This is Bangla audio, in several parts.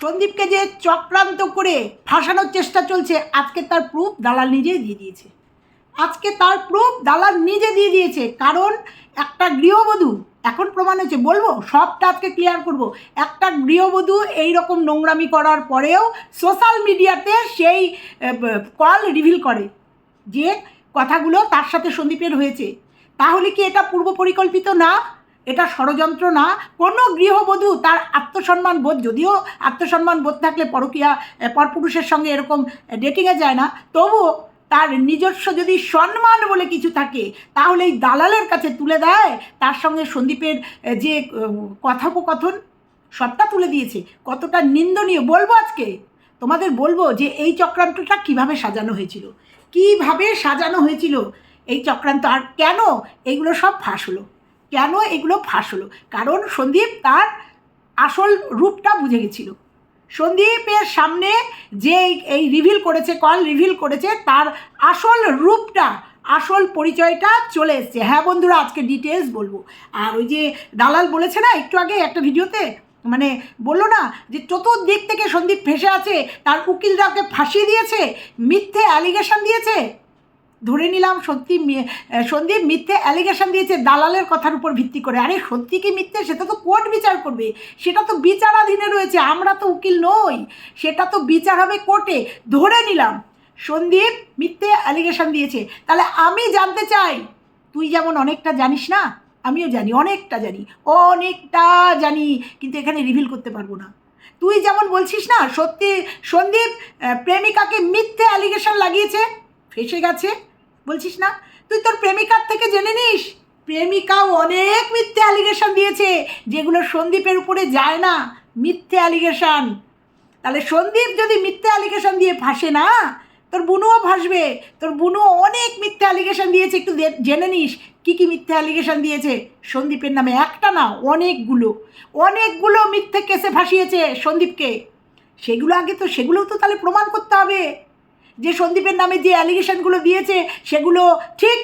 সন্দীপকে যে চক্রান্ত করে ফাঁসানোর চেষ্টা চলছে, আজকে তার প্রুফ দালাল নিজেই দিয়ে দিয়েছে। আজকে তার প্রুফ দালাল নিজে দিয়ে দিয়েছে, কারণ একটা গৃহবধূ, এখন প্রমাণ হয়েছে, বলব, সবটা আজকে ক্লিয়ার করব, একটা গৃহবধূ এই রকম নোংরামি করার পরেও সোশ্যাল মিডিয়াতে সেই কল রিভিল করে যে কথাগুলো তার সাথে সন্দীপের হয়েছে। তাহলে কি এটা পূর্ব পরিকল্পিত না? এটা ষড়যন্ত্র না, কোনো গৃহবধূ তার আত্মসম্মান বোধ, যদিও আত্মসম্মান বোধ থাকলে পরকীয়া পরপুরুষের সঙ্গে এরকম ডেটিংয়ে যায় না, তবুও তার নিজস্ব যদি সম্মান বলে কিছু থাকে, তাহলে এই দালালের কাছে তুলে দেয়, তার সঙ্গে সন্দীপের যে কথোপকথন, সবটা তুলে দিয়েছে। কতটা নিন্দনীয় বলব আজকে? তোমাদের বলব যে এই চক্রান্তটা কীভাবে সাজানো হয়েছিল? কীভাবে সাজানো হয়েছিল? এই চক্রান্ত আর কেন? এগুলো সব ফাঁস হলো। কেন এগুলো ফাঁস হলো? কারণ সন্দীপ তার আসল রূপটা বুঝে গেছিল। সন্দীপের সামনে যে এই রিভিল করেছে কল রিভিল করেছে, তার আসল রূপটা, আসল পরিচয়টা চলে এসছে। হ্যাঁ বন্ধুরা, আজকে ডিটেলস বলব। আর ওই যে দালাল বলেছে না, একটু আগে একটা ভিডিওতে মানে বলল না যে চতুর্দিক থেকে সন্দীপ ফেসে আছে, তার উকিলরা ওকে ফাঁসিয়ে দিয়েছে, মিথ্যে অ্যালিগেশন দিয়েছে। ধরে নিলাম সত্যি সন্দীপ মিথ্যে অ্যালিগেশন দিয়েছে, দালালের কথার উপর ভিত্তি করে। আরে সত্যি কি মিথ্যে? সেটা তো কোর্ট বিচার করবে। সেটা তো বিচারাধীনে রয়েছে, আমরা তো উকিল নই। সেটা তো বিচার হবে কোর্টে। ধরে নিলাম, সন্দীপ মিথ্যে অ্যালিগেশন দিয়েছে। তাহলে আমি জানতে চাই, তুই যেমন অনেকটা জানিস না, আমিও জানি, অনেকটা জানি অনেকটা জানি, কিন্তু এখানে রিভিল করতে পারব না। তুই যেমন বলছিস না, সত্যি সন্দীপ প্রেমিকাকে মিথ্যে অ্যালিগেশন লাগিয়েছে, ফেসে গেছে বলছিস না? তুই তোর প্রেমিকার থেকে জেনে নিস। প্রেমিকাও অনেক মিথ্যে অ্যালিগেশন দিয়েছে, যেগুলো সন্দীপের উপরে যায় না। মিথ্যে অ্যালিগেশন তাহলে সন্দীপ যদি মিথ্যে অ্যালিগেশন দিয়ে ফাঁসে না, তোর বুনুও ফাঁসবে। তোর বুনু অনেক মিথ্যে অ্যালিগেশন দিয়েছে, একটু জেনে নিস, কী কী মিথ্যে অ্যালিগেশন দিয়েছে। সন্দীপের নামে একটা না, অনেকগুলো। অনেকগুলো মিথ্যে কেসে ফাঁসিয়েছে সন্দীপকে। সেগুলো আগে তো সেগুলোও তো তাহলে প্রমাণ করতে হবে। যে সন্দীপের নামে যে অ্যালিগেশনগুলো দিয়েছে, সেগুলো ঠিক?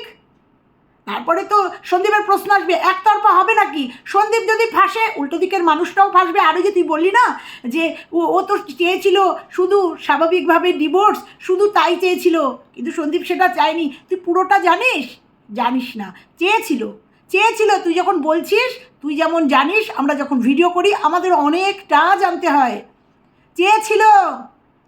তারপরে তো সন্দীপের প্রশ্ন আসবে, একতরফা হবে নাকি? সন্দীপ যদি ফাঁসে, উল্টো দিকের মানুষটাও ফাঁসবে। আরও যে তুই বললি না যে ও ও তো চেয়েছিল শুধু স্বাভাবিকভাবে ডিভোর্স শুধু তাই চেয়েছিল, কিন্তু সন্দীপ সেটা চায়নি। তুই পুরোটা জানিস? জানিস না। চেয়েছিল। চেয়েছিল, তুই যখন বলছিস, তুই যেমন জানিস, আমরা যখন ভিডিও করি, আমাদের অনেকটা জানতে হয়। চেয়েছিল।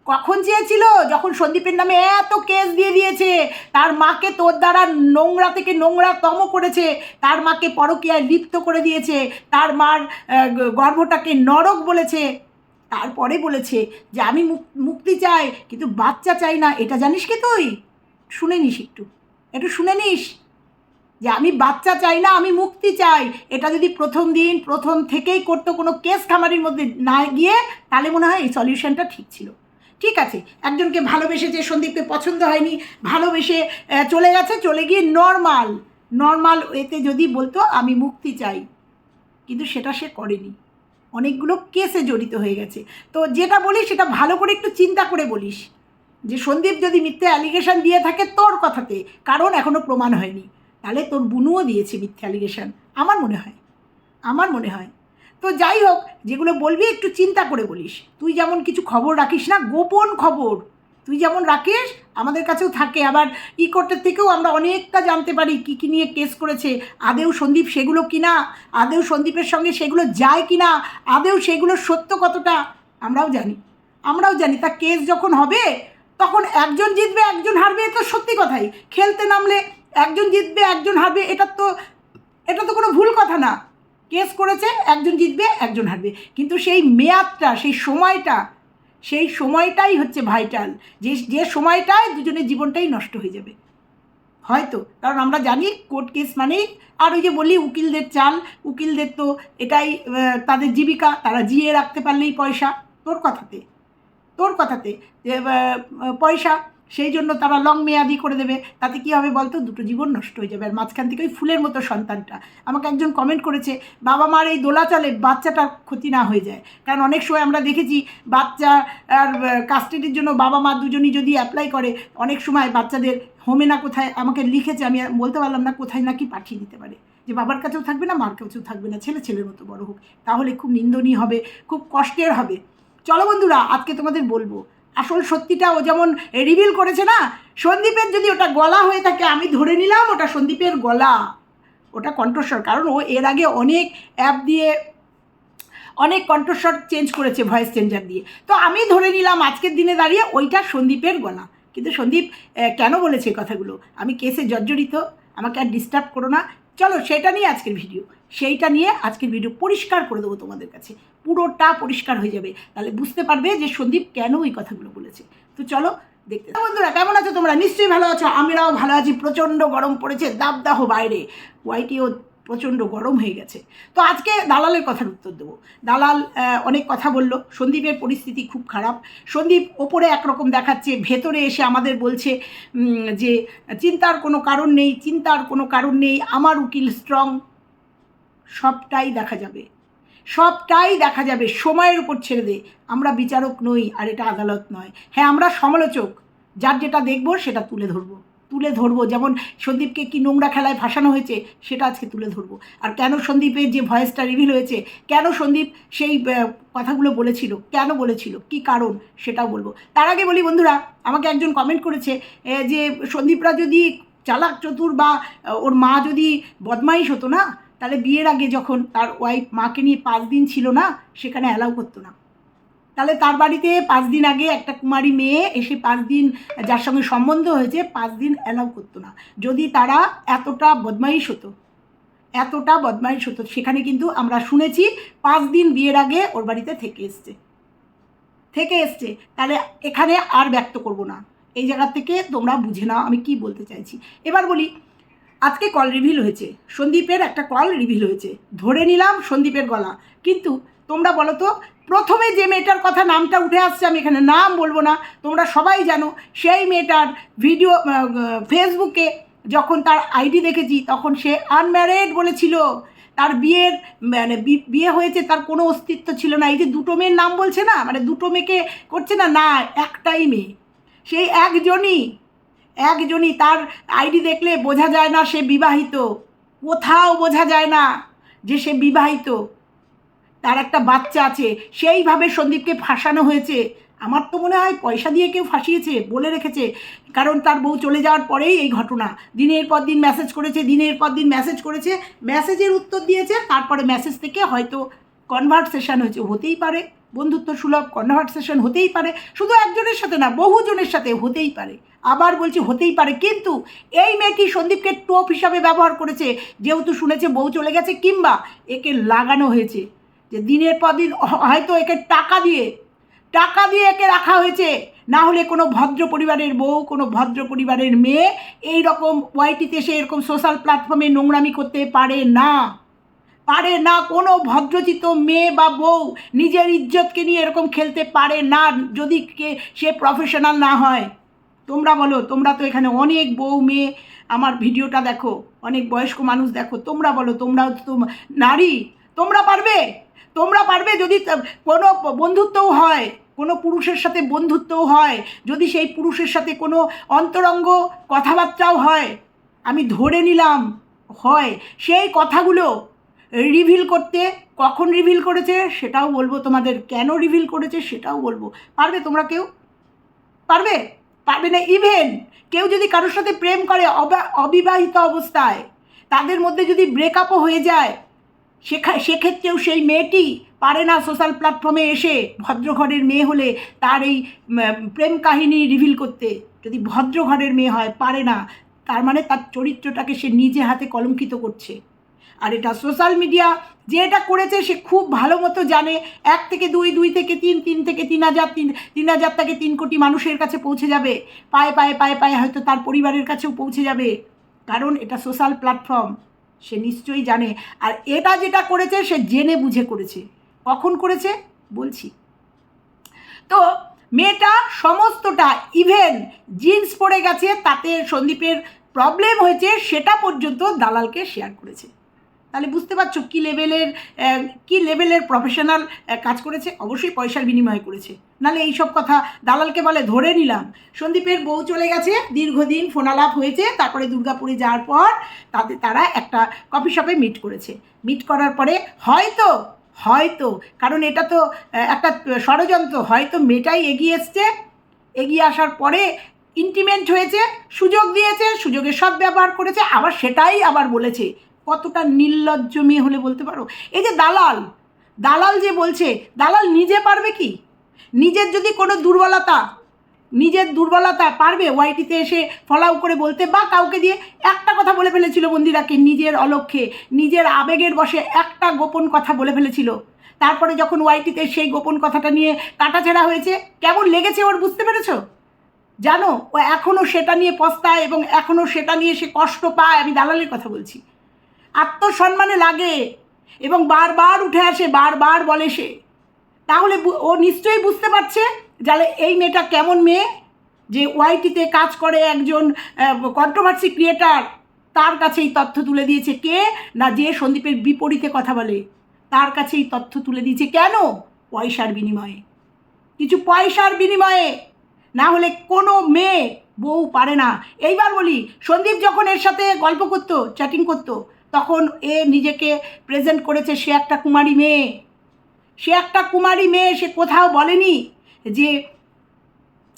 কখন চেয়েছিল? যখন সন্দীপের নামে এত কেস দিয়ে দিয়েছে। তার মাকে তোর দ্বারা নোংরা থেকে নোংরাতম করেছে। তার মাকে পরকীয়ায় লিপ্ত করে দিয়েছে। তার মার গর্ভটাকে নরক বলেছে। তারপরে বলেছে যে, আমি মুক- মুক্তি চাই, কিন্তু বাচ্চা চাই না। এটা জানিস কি তুই? শুনে নিস একটু। একটু শুনে নিস যে, আমি বাচ্চা চাই না, আমি মুক্তি চাই। এটা যদি প্রথম দিন, প্রথম থেকেই করতো কোনো কেস খামারির মধ্যে না গিয়ে, তাহলে মনে হয় এই সলিউশনটা ঠিক ছিল। ঠিক আছে, একজনকে ভালোবেসেছে সন্দীপকে পছন্দ হয়নি, ভালোবেসে চলে গেছে, চলে গিয়ে নর্মাল নর্মাল এতে যদি বলতো, আমি মুক্তি চাই। কিন্তু সেটা সে করেনি। অনেকগুলো কেসে জড়িত হয়ে গেছে। তো যেটা বলিস, সেটা ভালো করে একটু চিন্তা করে বলিস। যে সন্দীপ যদি মিথ্যে অ্যালিগেশন দিয়ে থাকে তোর কথাতে, কারণ এখনও প্রমাণ হয়নি। তাহলে তোর বুনুও দিয়েছে মিথ্যে অ্যালিগেশন আমার মনে হয়। আমার মনে হয় তো যাই হোক, যেগুলো বলবি একটু চিন্তা করে বলিস। তুই যেমন কিছু খবর রাখিস না, গোপন খবর। তুই যেমন রাখিস, আমাদের কাছেও থাকে। আবার ই কোর্টের থেকেও আমরা অনেকটা জানতে পারি কী কী নিয়ে কেস করেছে। আদেও সন্দীপ সেগুলো কিনা? আদেও সন্দীপের সঙ্গে সেগুলো যায় কিনা? আদেও সেগুলো সত্য কতটা? আমরাও জানি। আমরাও জানি। তা কেস যখন হবে, তখন একজন জিতবে, একজন হারবে এ তো সত্যি কথাই। খেলতে নামলে একজন জিতবে, একজন হারবে, এটা তো এটা তো কোনো ভুল কথা না। কেস করেছে, একজন জিতবে, একজন হারবে। কিন্তু সেই মেয়াদটা, সেই সময়টা, সেই সময়টাই হচ্ছে ভাইটাল যে যে সময়টায় দুজনের জীবনটাই নষ্ট হয়ে যাবে। হয়তো, কারণ আমরা জানি কোর্ট কেস মানেই, আর ওই যে বলি উকিলদের চাল, উকিলদের তো এটাই তাদের জীবিকা, তারা জিয়ে রাখতে পারলেই পয়সা। তোর কথাতে তোর কথাতে পয়সা সেই জন্য তারা লং মেয়াদি করে দেবে। তাতে কী হবে বলতো? দুটো জীবন নষ্ট হয়ে যাবে। আর মাঝখান থেকে ওই ফুলের মতো সন্তানটা। আমাকে একজন কমেন্ট করেছে, বাবা মার এই দোলাচলে বাচ্চাটার ক্ষতি না হয়ে যায়। কারণ অনেক সময় আমরা দেখেছি বাচ্চা আর কাস্টাডির জন্য বাবা মা দুজনই যদি অ্যাপ্লাই করে, অনেক সময় বাচ্চাদের হোমে না কোথায় আমাকে লিখেছে, আমি বলতে পারলাম না কোথায় নাকি পাঠিয়ে দিতে পারে। যে বাবার কাছেও থাকবে না, মার কাছেও থাকবে না, ছেলে ছেলের মতো বড় হোক। তাহলে খুব নিন্দনীয় হবে, খুব কষ্টের হবে। চলো বন্ধুরা, আজকে তোমাদের বলব আসল সত্যিটা ও যেমন রিভিল করেছে না, সন্দীপের যদি ওটা গলা হয়ে থাকে, আমি ধরে নিলাম ওটা সন্দীপের গলা। ওটা কণ্ঠস্বর, কারণ ও এর আগে অনেক অ্যাপ দিয়ে, অনেক কণ্ঠস্বর চেঞ্জ করেছে ভয়েস চেঞ্জার দিয়ে। তো আমি ধরে নিলাম আজকের দিনে দাঁড়িয়ে ওইটা সন্দীপের গলা। কিন্তু সন্দীপ কেন বলেছে কথাগুলো? আমি কেসে জর্জরিত, আমাকে আর ডিস্টার্ব করো না। চলো সেটা নিয়ে আজকের ভিডিও সেইটা নিয়ে আজকের ভিডিও পরিষ্কার করে দেবো তোমাদের কাছে। পুরোটা পরিষ্কার হয়ে যাবে। তাহলে বুঝতে পারবে যে সন্দীপ কেন ওই কথাগুলো বলেছে। তো চলো দেখতে বন্ধুরা, কেমন আছো তোমরা? নিশ্চয়ই ভালো আছো। আমরাও ভালো আছি। প্রচণ্ড গরম পড়েছে। দাবদাহ বাইরে। ওয়াইটিও প্রচণ্ড গরম হয়ে গেছে। তো আজকে দালালের কথার উত্তর দেবো। দালাল অনেক কথা বলল। সন্দীপের পরিস্থিতি খুব খারাপ। সন্দীপ ওপরে একরকম দেখাচ্ছে, ভেতরে এসে আমাদের বলছে যে চিন্তার কোনো কারণ নেই, চিন্তার কোনো কারণ নেই, আমার উকিল স্ট্রং সবটাই দেখা যাবে। সবটাই দেখা যাবে। সময়ের উপর ছেড়ে দে। আমরা বিচারক নই, আর এটা আদালত নয়। হ্যাঁ আমরা সমালোচক। যার যেটা দেখব, সেটা তুলে ধরবো। তুলে ধরবো। যেমন সন্দীপকে কি নোংরা খেলায় ফাঁসানো হয়েছে, সেটা আজকে তুলে ধরবো। আর কেন সন্দীপের যে ভয়েসটা রিভিল হয়েছে, কেন সন্দীপ সেই কথাগুলো বলেছিল, কেন বলেছিল, কি কারণ, সেটাও বলব। তার আগে বলি বন্ধুরা, আমাকে একজন কমেন্ট করেছে যে সন্দীপরা যদি চালাক চতুর বা ওর মা যদি বদমাইশ হতো না, তাহলে বিয়ের আগে যখন তার ওয়াইফ মাকে নিয়ে পাঁচ দিন ছিল না, সেখানে অ্যালাউ করতো না। তাহলে তার বাড়িতে পাঁচ দিন আগে একটা কুমারী মেয়ে এসে পাঁচ দিন, যার সঙ্গে সম্বন্ধ হয়েছে, পাঁচ দিন অ্যালাউ করতো না। যদি তারা এতটা বদমাইশ হতো, এতটা বদমাইশ হতো, সেখানে কিন্তু আমরা শুনেছি পাঁচ দিন বিয়ের আগে ওর বাড়িতে থেকে এসছে। থেকে এসছে। তাহলে এখানে আর ব্যক্ত করব না। এই জায়গা থেকে তোমরা বুঝে নাও আমি কি বলতে চাইছি। এবার বলি, আজকে কল রিভিল হয়েছে। সন্দীপের একটা কল রিভিল হয়েছে। ধরে নিলাম সন্দীপের গলা। কিন্তু তোমরা বলো তো, প্রথমে যে মেয়েটার কথা নামটা উঠে আসছে, আমি এখানে নাম বলব না, তোমরা সবাই জানো, সেই মেয়েটার ভিডিও ফেসবুকে যখন তার আইডি দেখেছি, তখন সে আনম্যারিড বলেছিল। তার বিয়ের মানে বিয়ে হয়েছে, তার কোনো অস্তিত্ব ছিল না। এই যে দুটো মেয়ের নাম বলছে না মানে দুটো মেয়েকে করছে না না, একটাই মেয়ে। সেই একজনই একজনই তার আইডি দেখলে বোঝা যায় না সে বিবাহিত। কোথাও বোঝা যায় না যে সে বিবাহিত। তার একটা বাচ্চা আছে, সেইভাবে সন্দীপকে ফাঁসানো হয়েছে। আমার তো মনে হয় পয়সা দিয়ে কেউ ফাঁসিয়েছে বলে রেখেছে, কারণ তার বউ চলে যাওয়ার পরেই এই ঘটনা। দিনের পর দিন মেসেজ করেছে, দিনের পর দিন মেসেজ করেছে মেসেজের উত্তর দিয়েছে, তারপরে মেসেজ থেকে হয়তো কনভারসেশন হয়েছে, হতেই পারে। বন্ধুত্ব সুলভ কনভারসেশন হতেই পারে। শুধু একজনের সাথে না, বহুজনের সাথে হতেই পারে। আবার বলছি হতেই পারে, কিন্তু এই মেয়েটি সন্দীপকে টোপ হিসাবে ব্যবহার করেছে। যেহেতু শুনেছে বউ চলে গেছে, কিংবা একে লাগানো হয়েছে। যে দিনের পর দিন হয়তো একে টাকা দিয়ে টাকা দিয়ে একে রাখা হয়েছে। না হলে কোনো ভদ্র পরিবারের বউ, কোনো ভদ্র পরিবারের মেয়ে এই রকম ওয়াইটিতে সে এরকম সোশ্যাল প্ল্যাটফর্মে নোংরামি করতে পারে না। পারে না কোনো ভদ্রচিত মেয়ে বা বউ নিজের ইজ্জতকে নিয়ে এরকম খেলতে পারে না, যদি কে, সে প্রফেশনাল না হয়। তোমরা বলো, তোমরা তো এখানে অনেক বউ মেয়ে, আমার ভিডিওটা দেখো, অনেক বয়স্ক মানুষ দেখো, তোমরা বলো, তোমরাও তো নারী, তোমরা পারবে? তোমরা পারবে যদি কোনো বন্ধুত্বও হয়, কোনো পুরুষের সাথে বন্ধুত্বও হয়, যদি সেই পুরুষের সাথে কোনো অন্তরঙ্গ কথাবার্তাও হয়, আমি ধরে নিলাম, হয়, সেই কথাগুলো রিভিল করতে, কখন রিভিল করেছে সেটাও বলব তোমাদের, কেন রিভিল করেছে সেটাও বলব। পারবে তোমরা কেউ? পারবে? পারবে না ইভেন কেউ যদি কারোর সাথে প্রেম করে, অবা- অবিবাহিত অবস্থায়, তাদের মধ্যে যদি ব্রেকআপও হয়ে যায় সেখা, সেক্ষেত্রেও সেই মেয়েটি পারে না সোশ্যাল প্ল্যাটফর্মে এসে ভদ্র ঘরের মেয়ে হলে তার এই প্রেম কাহিনী রিভিল করতে। যদি ভদ্র ঘরের মেয়ে হয়, পারে না, তার মানে তার চরিত্রটাকে সে নিজে হাতে কলঙ্কিত করছে। আর এটা সোশ্যাল মিডিয়া যে এটা করেছে সে খুব ভালো মতো জানে। এক থেকে দুই দুই থেকে তিন তিন থেকে তিন হাজার, তিন তিন হাজার থেকে তিন কোটি মানুষের কাছে পৌঁছে যাবে। পায়ে পায়ে পায়ে পায়ে হয়তো তার পরিবারের কাছেও পৌঁছে যাবে। কারণ এটা সোশ্যাল প্ল্যাটফর্ম। সে নিশ্চয়ই জানে। আর এটা যেটা করেছে, সে জেনে বুঝে করেছে। কখন করেছে? বলছি। তো মেয়েটা সমস্তটা ইভেন জিন্স পরে গেছে, তাতে সন্দীপের প্রবলেম হয়েছে, সেটা পর্যন্ত দালালকে শেয়ার করেছে। তাহলে বুঝতে পারছ কী লেভেলের কী লেভেলের প্রফেশনাল কাজ করেছে? অবশ্যই পয়সার বিনিময় করেছে। নাহলে এইসব কথা দালালকে বলে, ধরে নিলাম, সন্দীপের বউ চলে গেছে, দীর্ঘদিন ফোনালাপ হয়েছে, তারপরে দুর্গাপুরে যাওয়ার পর তাদের, তারা একটা কফি শপে মিট করেছে। মিট করার পরে হয়তো হয়তো, কারণ এটা তো একটা ষড়যন্ত্র, হয়তো মেয়েটাই এগিয়ে এসছে, এগিয়ে আসার পরে ইন্টিমেন্ট হয়েছে, সুযোগ দিয়েছে, সুযোগের সব ব্যবহার করেছে, আবার সেটাই আবার বলেছে। কতটা নির্লজ্জ মেয়ে হলে বলতে পারো? এই যে দালাল দালাল যে বলছে, দালাল নিজে পারবে কি? নিজের যদি কোনো দুর্বলতা, নিজের দুর্বলতা পারবে ওয়াইটিতে এসে ফলাও করে বলতে বা কাউকে দিয়ে? একটা কথা বলে ফেলেছিল বন্দিরাকে নিজের অলক্ষ্যে নিজের আবেগের বসে একটা গোপন কথা বলে ফেলেছিল। তারপরে যখন ওয়াইটিতে সেই গোপন কথাটা নিয়ে কাটাছেড়া হয়েছে, কেমন লেগেছে ওর বুঝতে পেরেছ? জানো, ও এখনও সেটা নিয়ে পস্তায় এবং এখনও সেটা নিয়ে সে কষ্ট পায়, আমি দালালের কথা বলছি। আত্মসম্মানে লাগে এবং বারবার উঠে আসে, বারবার বলে সে। তাহলে ও নিশ্চয়ই বুঝতে পারছে যাহলে এই মেয়েটা কেমন মেয়ে? যে ওয়াইটিতে কাজ করে একজন কন্ট্রোভার্সি ক্রিয়েটার তার কাছে এই তথ্য তুলে দিয়েছে কে? না যে সন্দীপের বিপরীতে কথা বলে, তার কাছে এই তথ্য তুলে দিয়েছে কেন? পয়সার বিনিময়ে। কিছু পয়সার বিনিময়ে। না হলে কোনো মেয়ে বউ পারে না। এইবার বলি, সন্দীপ যখন এর সাথে গল্প করতো চ্যাটিং করতো তখন এ নিজেকে প্রেজেন্ট করেছে সে একটা কুমারী মেয়ে। সে একটা কুমারী মেয়ে সে কোথাও বলেনি যে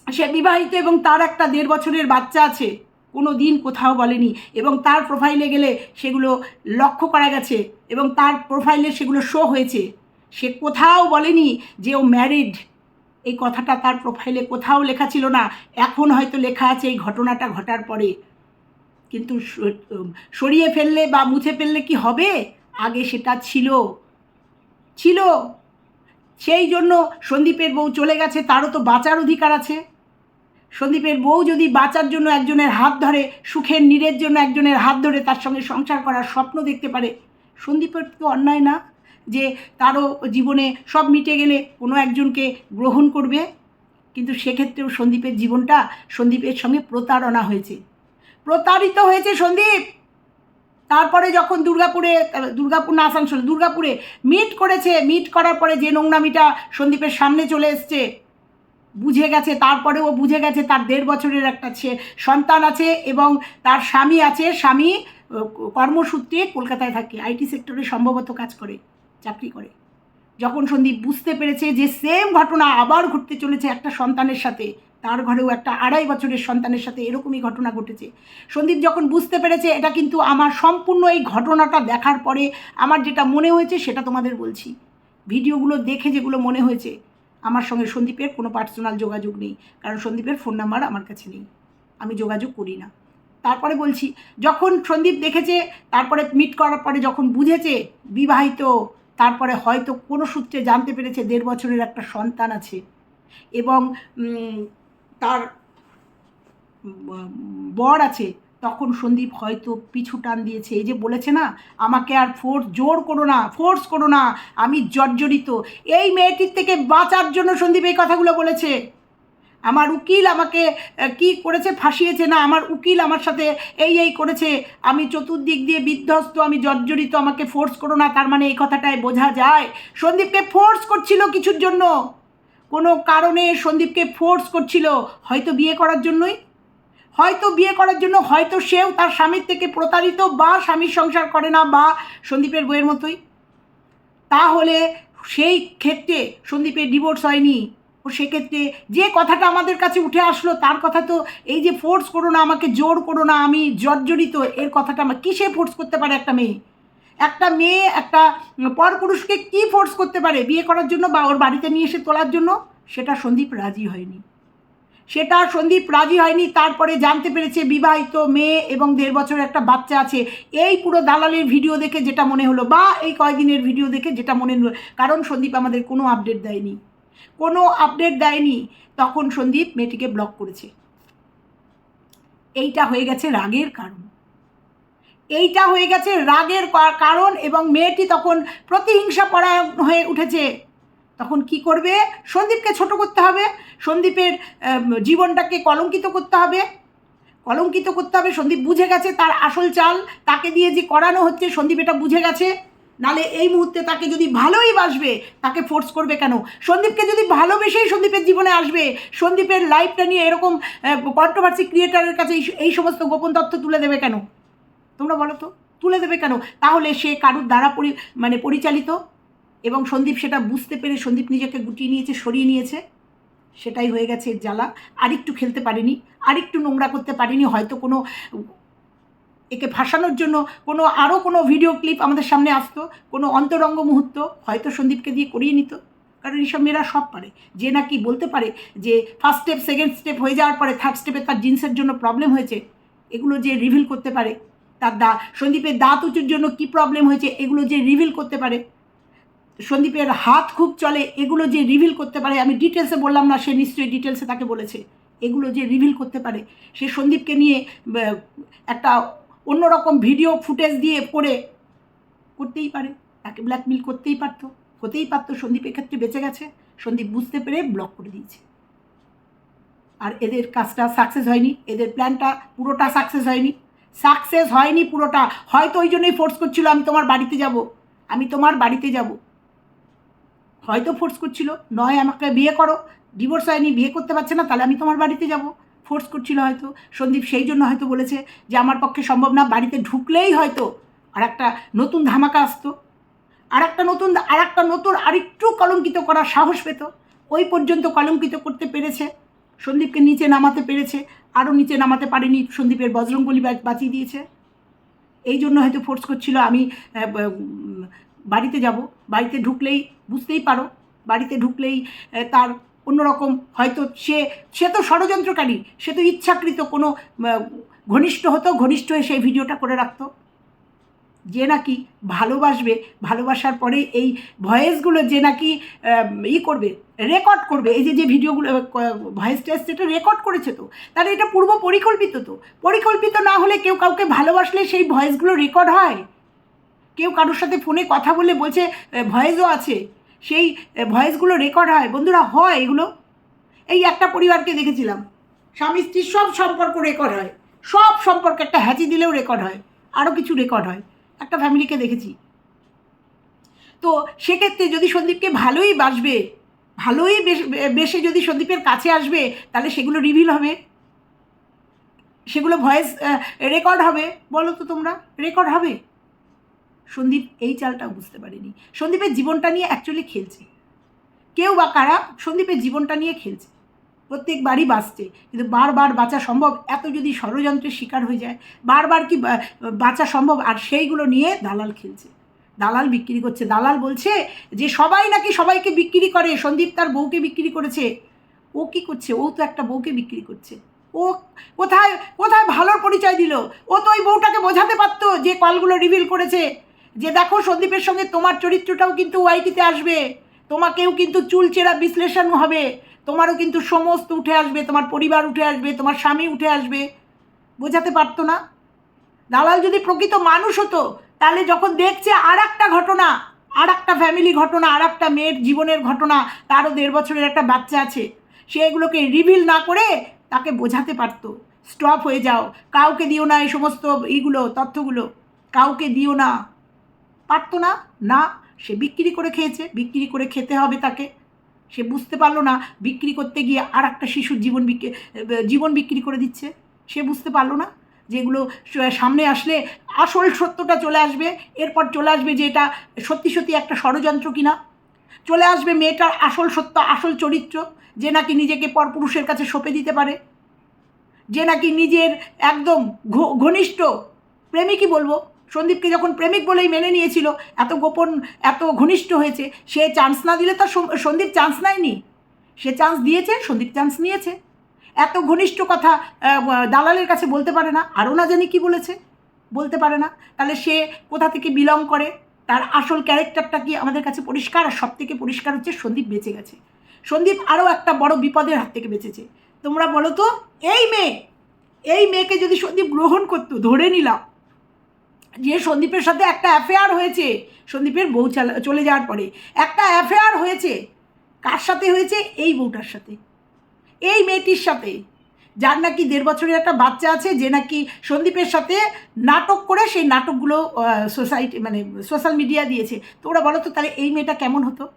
সে বিবাহিত এবং তার একটা দেড় বছরের বাচ্চা আছে। কোনো দিন কোথাও বলেনি এবং তার প্রোফাইলে গেলে সেগুলো লক্ষ্য করা গেছে এবং তার প্রোফাইলে সেগুলো শো হয়েছে। সে কোথাও বলেনি যে ও ম্যারিড এই কথাটা তার প্রোফাইলে কোথাও লেখা ছিল না। এখন হয়তো লেখা আছে এই ঘটনাটা ঘটার পরে। কিন্তু সরিয়ে ফেললে বা মুছে ফেললে কি হবে? আগে সেটা ছিল। ছিল। সেই জন্য সন্দীপের বউ চলে গেছে, তারও তো বাঁচার অধিকার আছে। সন্দীপের বউ যদি বাঁচার জন্য একজনের হাত ধরে, সুখের নীরের জন্য একজনের হাত ধরে তার সঙ্গে সংসার করার স্বপ্ন দেখতে পারে, সন্দীপের তো অন্যায় না যে তারও জীবনে সব মিটে গেলে কোনো একজনকে গ্রহণ করবে। কিন্তু সেক্ষেত্রেও সন্দীপের জীবনটা সন্দীপের সঙ্গে প্রতারণা হয়েছে। প্রতারিত হয়েছে সন্দীপ। তারপরে যখন দুর্গাপুরে, দুর্গাপুর না, আসানসোল, দুর্গাপুরে মিট করেছে মিট করার পরে যে নোংরামিটা সন্দীপের সামনে চলে এসছে, বুঝে গেছে তারপরে ও বুঝে গেছে তার দেড় বছরের একটা সন্তান আছে এবং তার স্বামী আছে। স্বামী কর্মসূত্রে কলকাতায় থাকে, আইটি সেক্টরে সম্ভবত কাজ করে, চাকরি করে। যখন সন্দীপ বুঝতে পেরেছে যে সেম ঘটনা আবার ঘটতে চলেছে একটা সন্তানের সাথে তার ঘরেও একটা আড়াই বছরের সন্তানের সাথে এরকমই ঘটনা ঘটেছে। সন্দীপ যখন বুঝতে পেরেছে, এটা কিন্তু আমার সম্পূর্ণ এই ঘটনাটা দেখার পরে আমার যেটা মনে হয়েছে সেটা তোমাদের বলছি। ভিডিওগুলো দেখে যেগুলো মনে হয়েছে, আমার সঙ্গে সন্দীপের কোনো পার্সোনাল যোগাযোগ নেই, কারণ সন্দীপের ফোন নাম্বার আমার কাছে নেই। আমি যোগাযোগ করি না। তারপরে বলছি, যখন সন্দীপ দেখেছে, তারপরে মিট করার পরে যখন বুঝেছে, বিবাহিত, তারপরে হয়তো কোনো সূত্রে জানতে পেরেছে দেড় বছরের একটা সন্তান আছে। এবং তার বর আছে, তখন সন্দীপ হয়তো পিছু টান দিয়েছে। এই যে বলেছে না, আমাকে আর ফোর্স জোর করো না ফোর্স করো না, আমি জর্জরিত। এই মেয়েটির থেকে বাঁচার জন্য সন্দীপ এই কথাগুলো বলেছে। আমার উকিল আমাকে কি করেছে ফাঁসিয়েছে না, আমার উকিল আমার সাথে এই এই করেছে। আমি চতুর্দিক দিয়ে বিধ্বস্ত, আমি জর্জরিত, আমাকে ফোর্স করো না, তার মানে এই কথাটায় বোঝা যায়। সন্দীপকে ফোর্স করছিল কিছুর জন্য। কোনো কারণে সন্দীপকে ফোর্স করছিল হয়তো বিয়ে করার জন্যই। হয়তো বিয়ে করার জন্য হয়তো সেও তার স্বামীর থেকে প্রতারিত বা স্বামীর সংসার করে না বা সন্দীপের বইয়ের মতোই। তাহলে সেই ক্ষেত্রে সন্দীপের ডিভোর্স হয়নি। ও সেক্ষেত্রে যে কথাটা আমাদের কাছে উঠে আসলো, তার কথা তো এই যে ফোর্স করো না, আমাকে জোর করো না, আমি জর্জরিত, এর কথাটা আমার কিসে ফোর্স করতে পারে একটা মেয়ে? একটা মেয়ে, একটা পরপুরুষকে কি ফোর্স করতে পারে? বিয়ে করার জন্য বা ওর বাড়িতে নিয়ে এসে তোলার জন্য? সেটা সন্দীপ রাজি হয়নি। সেটা সন্দীপ রাজি হয়নি, তারপরে জানতে পেরেছে বিবাহিত মেয়ে এবং দেড় বছরের একটা বাচ্চা আছে। এই পুরো দালালের ভিডিও দেখে যেটা মনে হলো, বা এই কয়দিনের ভিডিও দেখে যেটা মনে হলো, কারণ সন্দীপ আমাদের কোনো আপডেট দেয়নি। কোনো আপডেট দেয়নি। তখন সন্দীপ মেয়েটিকে ব্লক করেছে। এইটা হয়ে গেছে রাগের কারণ। এইটা হয়ে গেছে রাগের কারণ এবং মেয়েটি তখন প্রতিহিংসা পরায়ণ হয়ে উঠেছে। তখন কি করবে? সন্দীপকে ছোট করতে হবে। সন্দীপের জীবনটাকে কলঙ্কিত করতে হবে। কলঙ্কিত করতে হবে। সন্দীপ বুঝে গেছে তার আসল চাল। তাকে দিয়ে যে করানো হচ্ছে, সন্দীপ এটা বুঝে গেছে। নালে এই মুহূর্তে তাকে যদি ভালোই বাসবে, তাকে ফোর্স করবে কেন? সন্দীপকে যদি ভালোবেসেই সন্দীপের জীবনে আসবে, সন্দীপের লাইফটা নিয়ে এরকম কন্ট্রোভার্সি ক্রিয়েটারের কাছে এই- সমস্ত গোপন তথ্য তুলে দেবে কেন? তোমরা বলো তো, তুলে দেবে কেন? তাহলে সে কারুর দ্বারা পরি মানে পরিচালিত এবং সন্দীপ সেটা বুঝতে পেরে সন্দীপ নিজেকে গুটিয়ে নিয়েছে, সরিয়ে নিয়েছে, সেটাই হয়ে গেছে জ্বালা। আরেকটু খেলতে পারেনি, আরেকটু নোংরা করতে পারেনি, হয়তো কোনো একে ফাঁসানোর জন্য কোনো আরও কোনো ভিডিও ক্লিপ আমাদের সামনে আসতো, কোনো অন্তরঙ্গ মুহূর্ত হয়তো সন্দীপকে দিয়ে করিয়ে নিত। কারণ এইসব মেয়েরা সব পারে। যে নাকি বলতে পারে যে ফার্স্ট স্টেপ সেকেন্ড স্টেপ হয়ে যাওয়ার পরে থার্ড স্টেপে তার জিন্সের জন্য প্রবলেম হয়েছে, এগুলো যে রিভিল করতে পারে তার দা, সন্দীপের দাঁত উঁচুর জন্য কী প্রবলেম হয়েছে, এগুলো যে রিভিল করতে পারে। সন্দীপের হাত খুব চলে, এগুলো যে রিভিল করতে পারে, আমি ডিটেলসে বললাম না, সে নিশ্চয়ই ডিটেলসে তাকে বলেছে। এগুলো যে রিভিল করতে পারে, সে সন্দীপকে নিয়ে একটা অন্যরকম ভিডিও ফুটেজ দিয়ে করে করতেই পারে। তাকে ব্ল্যাকমেল করতেই পারতো, হতেই পারতো সন্দীপ ক্ষেত্রে বেঁচে গেছে। সন্দীপ বুঝতে পেরে ব্লক করে দিয়েছে। আর এদের কাজটা সাকসেস হয়নি, এদের প্ল্যানটা পুরোটা সাকসেস হয়নি। সাকসেস হয়নি পুরোটা। হয়তো ওই জন্যই ফোর্স করছিল, আমি তোমার বাড়িতে যাব। আমি তোমার বাড়িতে যাব। হয়তো ফোর্স করছিল, নয় আমাকে বিয়ে করো। ডিভোর্স হয়নি, বিয়ে করতে পারছে না, তাহলে আমি তোমার বাড়িতে যাব। ফোর্স করছিল হয়তো। সন্দীপ সেই জন্য হয়তো বলেছে যে, আমার পক্ষে সম্ভব না। বাড়িতে ঢুকলেই হয়তো আর একটা নতুন ধামাকা আসতো। আর একটা নতুন আর একটা নতুন, আরেকটু কলঙ্কিত করার সাহস পেত। ওই পর্যন্ত কলঙ্কিত করতে পেরেছে। সন্দীপকে নিচে নামাতে পেরেছে, আরও নিচে নামাতে পারেনি, সন্দীপের বজরঙ্গলি বাঁচিয়ে দিয়েছে। এই জন্য হয়তো ফোর্স করছিল, আমি বাড়িতে যাব। বাড়িতে ঢুকলেই বুঝতেই পারো, বাড়িতে ঢুকলেই তার অন্যরকম হয়তো সে সে তো ষড়যন্ত্রকারী, সে তো ইচ্ছাকৃত কোনো ঘনিষ্ঠ হতো, ঘনিষ্ঠ হয়ে সেই ভিডিওটা করে রাখতো। যে নাকি ভালোবাসবে, ভালোবাসার পরে এই ভয়েসগুলো যে নাকি ই করবে রেকর্ড করবে, এই যে যে ভিডিওগুলো ভয়েস টেস্ট যেটা রেকর্ড করেছে তো, তাহলে এটা পূর্ব পরিকল্পিত তো, পরিকল্পিত না হলে কেউ কাউকে ভালোবাসলে সেই ভয়েসগুলো রেকর্ড হয়। কেউ কারোর সাথে ফোনে কথা বলে বলছে ভয়েসও আছে, সেই ভয়েসগুলো রেকর্ড হয়। বন্ধুরা, হয় এগুলো। এই একটা পরিবারকে দেখেছিলাম, স্বামী স্ত্রীর সব সম্পর্ক রেকর্ড হয়, সব সম্পর্ক একটা হ্যাচি দিলেও রেকর্ড হয় আরও কিছু রেকর্ড হয়। একটা ফ্যামিলিকে দেখেছি। তো সেক্ষেত্রে যদি সন্দীপকে ভালোই বাসবে, ভালোই বেশ- যদি সন্দীপের কাছে আসবে, তাহলে সেগুলো রিভিল হবে। সেগুলো ভয়েস রেকর্ড হবে। বলো তো তোমরা রেকর্ড হবে? সন্দীপ এই চালটাও বুঝতে পারেনি। সন্দীপের জীবনটা নিয়ে অ্যাকচুয়ালি খেলছে। কেউ বা কারা সন্দীপের জীবনটা নিয়ে খেলছে। প্রত্যেকবারই বাঁচছে। কিন্তু বারবার বাঁচা সম্ভব, এত যদি ষড়যন্ত্রের শিকার হয়ে যায়, বারবার কি বাঁচা সম্ভব? আর সেইগুলো নিয়ে দালাল খেলছে। দালাল বিক্রি করছে। দালাল বলছে যে, সবাই নাকি সবাইকে বিক্রি করে, সন্দীপ তার বউকে বিক্রি করেছে। ও কি করছে? ও তো একটা বউকে বিক্রি করছে। ও কোথায় কোথায় ভালোর পরিচয় দিল? ও তো ওই বউটাকে বোঝাতে পারতো যে, কলগুলো রিভিল করেছে। যে, দেখো সন্দীপের সঙ্গে তোমার চরিত্রটাও কিন্তু ওয়াইটিতে আসবে। তোমাকেও কিন্তু চুলচেরা বিশ্লেষণ হবে। তোমারও কিন্তু সমস্ত উঠে আসবে, তোমার পরিবার উঠে আসবে, তোমার স্বামী উঠে আসবে। বোঝাতে পারতো না? দালাল যদি প্রকৃত মানুষ হতো, তাহলে যখন দেখছে আর একটা ঘটনা আর একটা ফ্যামিলি ঘটনা আর একটা মেয়ের জীবনের ঘটনা, তারও দেড় বছরের একটা বাচ্চা আছে, সে এগুলোকে রিভিল না করে তাকে বোঝাতে পারতো। স্টপ হয়ে যাও। কাউকে দিও না এই সমস্ত ইগুলো, তথ্যগুলো। কাউকে দিও না। পারতো না? না। সে বিক্রি করে খেয়েছে। বিক্রি করে খেতে হবে তাকে। সে বুঝতে পারল না বিক্রি করতে গিয়ে আর একটা শিশুর জীবন বিক্রি জীবন বিক্রি করে দিচ্ছে। সে বুঝতে পারল না যেগুলো সামনে আসলে আসল সত্যটা চলে আসবে, এরপর চলে আসবে যে এটা সত্যি সত্যি একটা ষড়যন্ত্র কিনা। চলে আসবে মেয়েটার আসল সত্য, আসল চরিত্র, যে নাকি নিজেকে পরপুরুষের কাছে সঁপে দিতে পারে। যে নাকি নিজের একদম ঘনিষ্ঠ প্রেমিকই বলব। সন্দীপকে যখন প্রেমিক বলেই মেনে নিয়েছিল, এত গোপন, এত ঘনিষ্ঠ হয়েছে, সে চান্স না দিলে তো সন্দীপ চান্স নেয়নি। সে চান্স দিয়েছে, সন্দীপ চান্স নিয়েছে। এত ঘনিষ্ঠ কথা দালালের কাছে বলতে পারে না, আরও না জানি কি বলেছে, বলতে পারে না। তাহলে সে কোথা থেকে বিলং করে, তার আসল ক্যারেক্টারটা কি আমাদের কাছে পরিষ্কার? আর সব থেকে পরিষ্কার হচ্ছে সন্দীপ বেঁচে গেছে। সন্দীপ আরও একটা বড় বিপদের হাত থেকে বেঁচেছে। তোমরা বলো তো, এই মেয়ে, এই মেয়েকে যদি সন্দীপ গ্রহণ করতো, ধরে নিলাম যে সন্দীপের সাথে একটা অ্যাফেয়ার হয়েছে, সন্দীপের বউ চালা- যাওয়ার পরে, একটা অ্যাফেয়ার হয়েছে, কার সাথে হয়েছে? এই বউটার সাথে। এই মেয়েটির সাথে। যার নাকি দেড় বছরের একটা বাচ্চা আছে, যে নাকি সন্দীপের সাথে নাটক করে সেই নাটকগুলো সোসাইটি মানে সোশ্যাল মিডিয়া দিয়েছে। তোমরা বলো তো, তাহলে এই মেয়েটা কেমন হতো?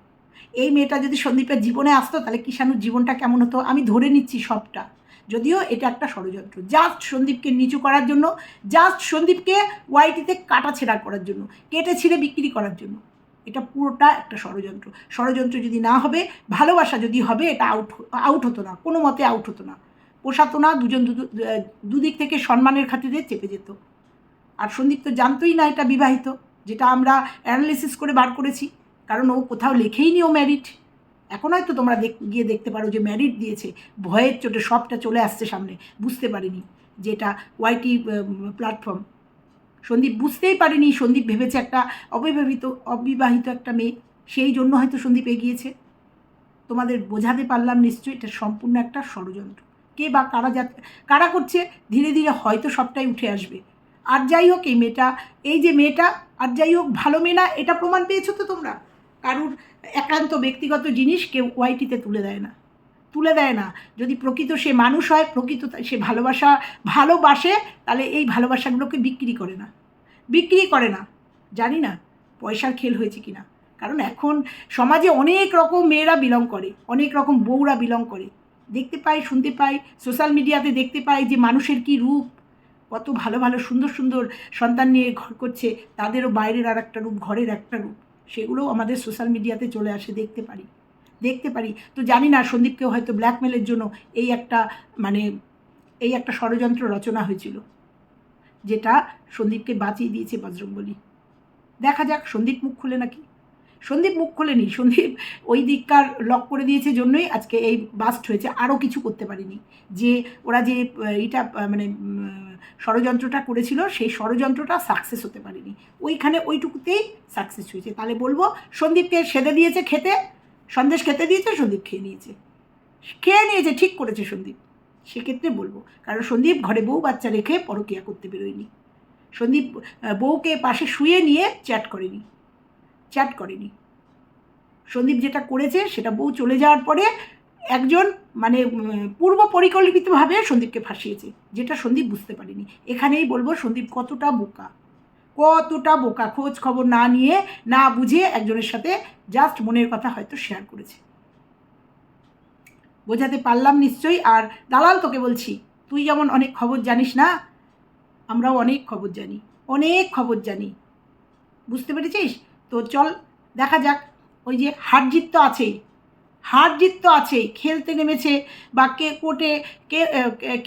এই মেয়েটা যদি সন্দীপের জীবনে আসতো, তাহলে কিষাণুর জীবনটা কেমন হতো? আমি ধরে নিচ্ছি সবটা। যদিও এটা একটা ষড়যন্ত্র। জাস্ট সন্দীপকে নিচু করার জন্য জাস্ট সন্দীপকে ওয়াইটিতে কাটা ছেঁড়া করার জন্য, কেটে ছিঁড়ে বিক্রি করার জন্য। এটা পুরোটা একটা ষড়যন্ত্র। ষড়যন্ত্র যদি না হবে, ভালোবাসা যদি হবে, এটা আউট আউট হতো না। কোনো মতে আউট হতো না। পোষাতো না, দুজন দুদিক থেকে সম্মানের খাতিরে চেপে যেত। আর সন্দীপ তো জানতোই না এটা বিবাহিত, যেটা আমরা অ্যানালিসিস করে বার করেছি। কারণ ও কোথাও লেখেই নি ও ম্যারিড এখন হয়তো তোমরা গিয়ে দেখতে পারো যে ম্যারিড দিয়েছে। ভয়ের চোটে সবটা চলে আসছে সামনে। বুঝতে পারিনি যেটা ওয়াইটি প্ল্যাটফর্ম সন্দীপ বুঝতেই পারেনি। সন্দীপ ভেবেছে একটা অবিবাহিত অবিবাহিত একটা মেয়ে। সেই জন্য হয়তো সন্দীপ এগিয়েছে। তোমাদের বোঝাতে পারলাম নিশ্চয়ই এটা সম্পূর্ণ একটা ষড়যন্ত্র। কে বা কারা যা, কারা করছে, ধীরে ধীরে হয়তো সবটাই উঠে আসবে। আর যাই হোক, এই মেয়েটা, এই যে মেয়েটা, আর যাই হোক, ভালো মেয়ে না, এটা প্রমাণ পেয়েছ তো তোমরা? কারুর একান্ত ব্যক্তিগত জিনিস কেউ ওয়াইটিতে তুলে দেয় না। তুলে দেয় না। যদি প্রকৃত সে মানুষ হয়, প্রকৃত সে ভালোবাসা, ভালোবাসে, তাহলে এই ভালোবাসাগুলোকে বিক্রি করে না। বিক্রি করে না। জানি না পয়সার খেল হয়েছে কি না কারণ এখন সমাজে অনেক রকম মেয়েরা বিলং করে, অনেক রকম বউরা বিলং করে। দেখতে পাই, শুনতে পাই সোশ্যাল মিডিয়াতে দেখতে পাই যে মানুষের কি রূপ, কত ভালো ভালো, সুন্দর সুন্দর সন্তান নিয়ে ঘর করছে, তাদেরও বাইরের আর একটা রূপ, ঘরের একটা রূপ। সেগুলোও আমাদের সোশ্যাল মিডিয়াতে চলে আসে, দেখতে পারি। দেখতে পারি। তো জানি না, সন্দীপকেও হয়তো ব্ল্যাকমেলের জন্য এই একটা মানে এই একটা ষড়যন্ত্র রচনা হয়েছিল, যেটা সন্দীপকে বাঁচিয়ে দিয়েছে বজরংবলী। দেখা যাক, সন্দীপ মুখ খুলে নাকি। সন্দীপ মুখ খোলেনি। সন্দীপ ওই দিককার লক করে দিয়েছে জন্যই আজকে এই বাস্ট হয়েছে। আরও কিছু করতে পারিনি। যে ওরা যে এটা মানে ষড়যন্ত্রটা করেছিল, সেই ষড়যন্ত্রটা সাকসেস হতে পারেনি। ওইখানে ওইটুকুতেই সাকসেস হয়েছে। তাহলে বলব, সন্দীপকে সেদে দিয়েছে খেতে, সন্দেশ খেতে দিয়েছে, সন্দীপ খেয়ে নিয়েছে। খেয়ে নিয়েছে, ঠিক করেছে সন্দীপ। সেক্ষেত্রে বলব, কারণ সন্দীপ ঘরে বউ বাচ্চা রেখে পরকিয়া করতে বেরোয়নি। সন্দীপ বউকে পাশে শুয়ে নিয়ে চ্যাট করেনি। চ্যাট করেনি। সন্দীপ যেটা করেছে সেটা বউ চলে যাওয়ার পরে একজন মানে পূর্ব পরিকল্পিতভাবে সন্দীপকে ফাঁসিয়েছে, যেটা সন্দীপ বুঝতে পারেনি। এখানেই বলব সন্দীপ কতটা বোকা কতটা বোকা, খোঁজ খবর না নিয়ে, না বুঝে একজনের সাথে জাস্ট মনের কথা হয়তো শেয়ার করেছে। বোঝাতে পারলাম নিশ্চয়ই, আর দালাল তোকে বলছি, তুই যেমন অনেক খবর জানিস না, আমরাও অনেক খবর জানি, অনেক খবর জানি। বুঝতে পেরেছিস? তো চল, দেখা যাক, ওই যে হার জিত তো আছেই। হার জিত তো আছেই, খেলতে নেমেছে বা কে কোর্টে কে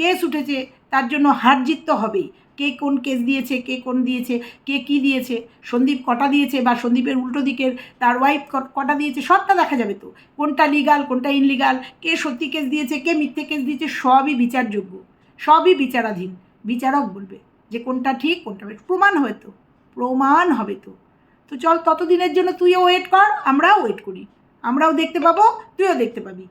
কেস উঠেছে, তার জন্য হার জিত তো হবেই। কে কোন কেস দিয়েছে, কে কোন দিয়েছে, কে কি দিয়েছে, সন্দীপ কটা দিয়েছে বা সন্দীপের উল্টো দিকের তার ওয়াইফ কটা দিয়েছে, সবটা দেখা যাবে তো। কোনটা লিগাল কোনটা ইনলিগাল কে সত্যি কেস দিয়েছে, কে মিথ্যে কেস দিয়েছে, সবই বিচারযোগ্য। সবই বিচারাধীন। বিচারক বলবে যে কোনটা ঠিক, কোনটা। প্রমাণ হবে তো। প্রমাণ হবে তো। তো চল ততদিনের জন্য তুইও ওয়েট কর, আমরাও ওয়েট করি। আমরাও দেখতে পাবো, তুইও দেখতে পাবি।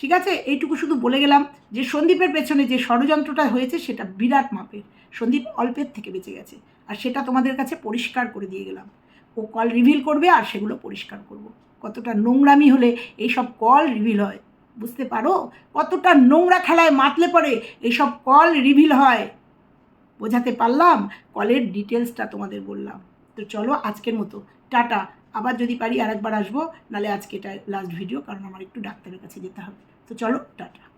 ঠিক আছে? এইটুকু শুধু বলে গেলাম যে সন্দীপের পেছনে যে ষড়যন্ত্রটা হয়েছে সেটা বিরাট মাপের। সন্দীপ অল্পের থেকে বেঁচে গেছে আর সেটা তোমাদের কাছে পরিষ্কার করে দিয়ে গেলাম। ও কল রিভিল করবে আর সেগুলো পরিষ্কার করব। কতটা নোংরামি হলে এইসব কল রিভিল হয়, বুঝতে পারো? কতটা নোংরা খেলায় মাতলে পরে এইসব কল রিভিল হয়, বোঝাতে পারলাম? কলের ডিটেলসটা তোমাদের বললাম। তো চলো আজকের মতো। টাটা। আবার যদি পারি আরেকবার আসব, নাহলে আজকে এটা লাস্ট ভিডিও কারণ আমার একটু ডাক্তারের কাছে যেতে হবে। তো চলো, টাটা।